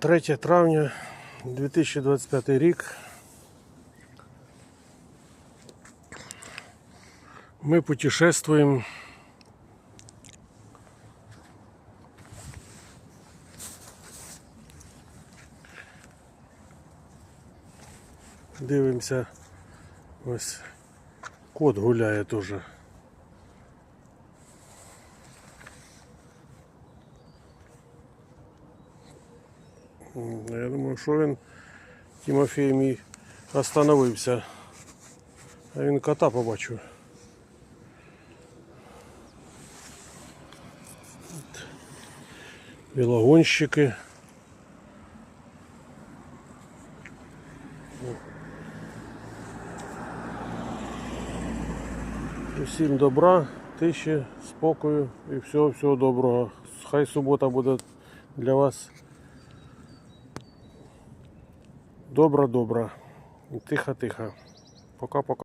3 травня 2025 рік. Ми путешествуємо. Дивимося. Ось кот гуляє теж. Я думаю, що він Тимофій мій остановився. А він кота побачив. От. Білогонщики. Усім добра, тиші, спокою і всього всього доброго. Хай субота буде для вас добра-добра. Тихо-тихо. Пока-пока.